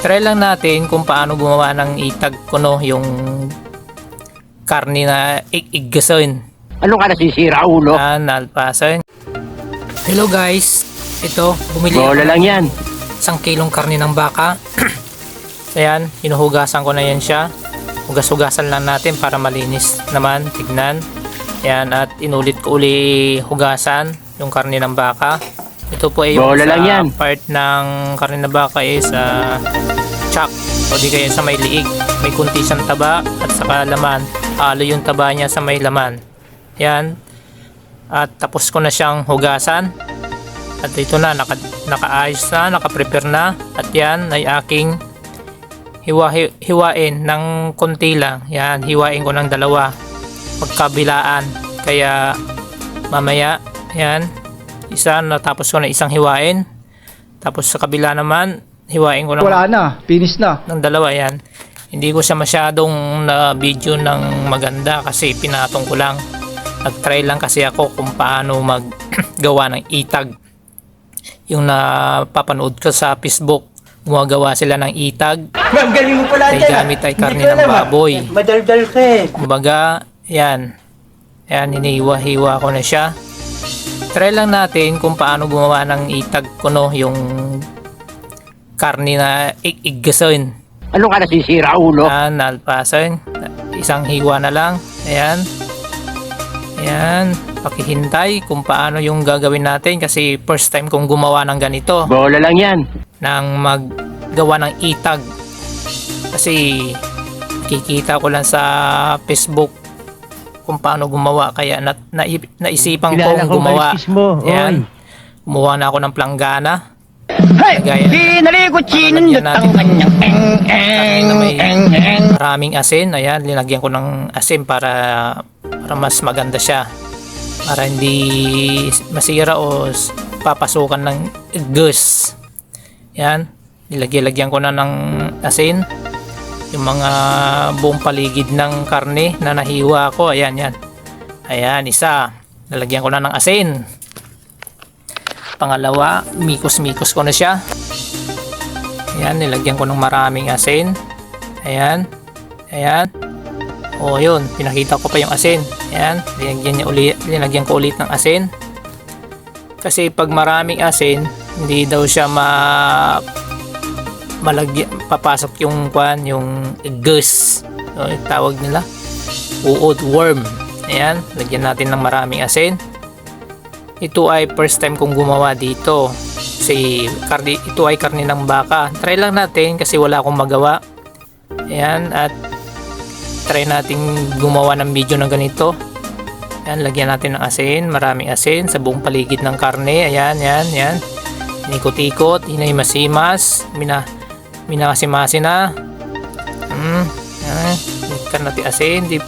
Try lang natin kung paano gumawa ng itag kuno yung karni na iggasoin Ano ka nasisira, ulo? na nalpasan. Hello guys, ito bumili Bola lang yan. isang kilong karni ng baka. Ayan, hinuhugasan ko na yan siya. Hugas-hugasan lang natin para malinis naman, tignan. Ayan, at inulit ko uli hugasan yung karni ng baka. Ito po ay yung Bola sa lang yan. part ng karni ng baka is uh, chuck o di kaya sa may liig. May kunti siyang taba at saka laman. Halo yung taba niya sa may laman. Ayan. At tapos ko na siyang hugasan. At ito na, naka, nakaayos na, nakaprepare na. At yan ay aking hiwa, hi- hiwain ng konti lang. Yan, hiwain ko ng dalawa. Magkabilaan. Kaya mamaya, yan, isa natapos ko na isang hiwain. Tapos sa kabila naman, hiwain ko ng, Wala na, finish na. ng dalawa yan. Hindi ko siya masyadong na video ng maganda kasi pinatong ko lang. Nag-try lang kasi ako kung paano maggawa ng itag yung napapanood ko sa Facebook gumagawa sila ng itag Ma'am, galing mo pala ay dyan. gamit ay karne ng ah. baboy Madaldal ka eh. kumbaga yan yan hinihiwa-hiwa ko na siya try lang natin kung paano gumawa ng itag kuno yung karne na iggasoin. Ano ka nasisira, ulo? na nalpasan isang hiwa na lang. Ayan. Ayan. Pakihintay kung paano yung gagawin natin kasi first time kong gumawa ng ganito. Bola lang yan. ng maggawa ng itag. Kasi kikita ko lang sa Facebook kung paano gumawa. Kaya na, na, naisipan Kilala kong gumawa. mo, Ayan. oy. gumawa na ako ng planggana. Hey! Sinundot natin. ang kanyang eng eng na eng eng. maraming asin. Ayan linagyan ko ng asin para para mas maganda siya. Para hindi masira o papasukan ng gus. Yan. Nilagyan ko na ng asin yung mga buong paligid ng karne na nahiwa ko ayan yan ayan isa nalagyan ko na ng asin pangalawa mikos mikos ko na siya Ayan, nilagyan ko ng maraming asin. Ayan. Ayan. O, yun. Pinakita ko pa yung asin. Ayan. Linagyan, niya ulit, linagyan ko ulit ng asin. Kasi pag maraming asin, hindi daw siya ma malagyan, papasok yung kwan, yung gus. So, yung tawag nila. Uod worm. Ayan. Lagyan natin ng maraming asin. Ito ay first time kong gumawa dito kasi karni, ito ay karni ng baka. Try lang natin kasi wala akong magawa. Ayan, at try natin gumawa ng video ng ganito. Ayan, lagyan natin ng asin, maraming asin sa buong paligid ng karne. Ayan, yan, yan. Inikot-ikot, hinay-masimas, mina, minakasimasi na. Hmm, ayan, kan natin asin, di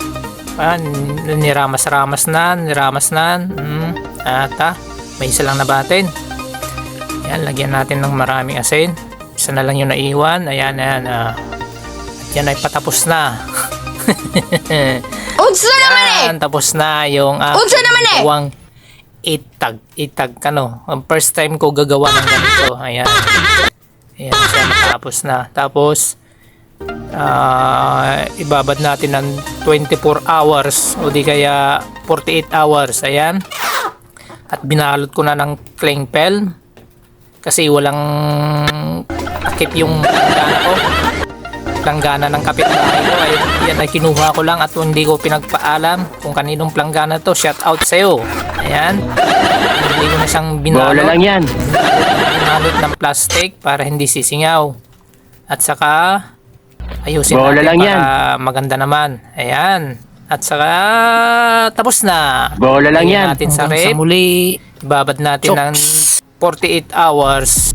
pa, niramas-ramas na, niramas na. Hmm, ata, may isa lang nabatin. Ayan, lagyan natin ng maraming asin. Isa na lang yung naiwan. Ayan, ayan. ah. at yan ay patapos na. Unsa naman eh! Tapos na yung Unsa naman eh? gawang itag. Itag ka no. Ang first time ko gagawa ng ganito. Ayan. Ayan siya natapos na. Tapos, ah ibabad natin ng 24 hours o di kaya 48 hours. Ayan. At binalot ko na ng cling film kasi walang takip yung planggana ko planggana ng kapitbahay ko ay yan ay kinuha ko lang at hindi ko pinagpaalam kung kaninong planggana to shout out sa'yo ayan hindi ko na siyang Bola binalot lang yan. Binalot ng plastic para hindi sisingaw. At saka ayusin Bola natin lang para yan. maganda naman. Ayan. At saka tapos na. Bola lang Lagyan yan. natin sa rep. Sa muli, ibabad natin ng 48 hours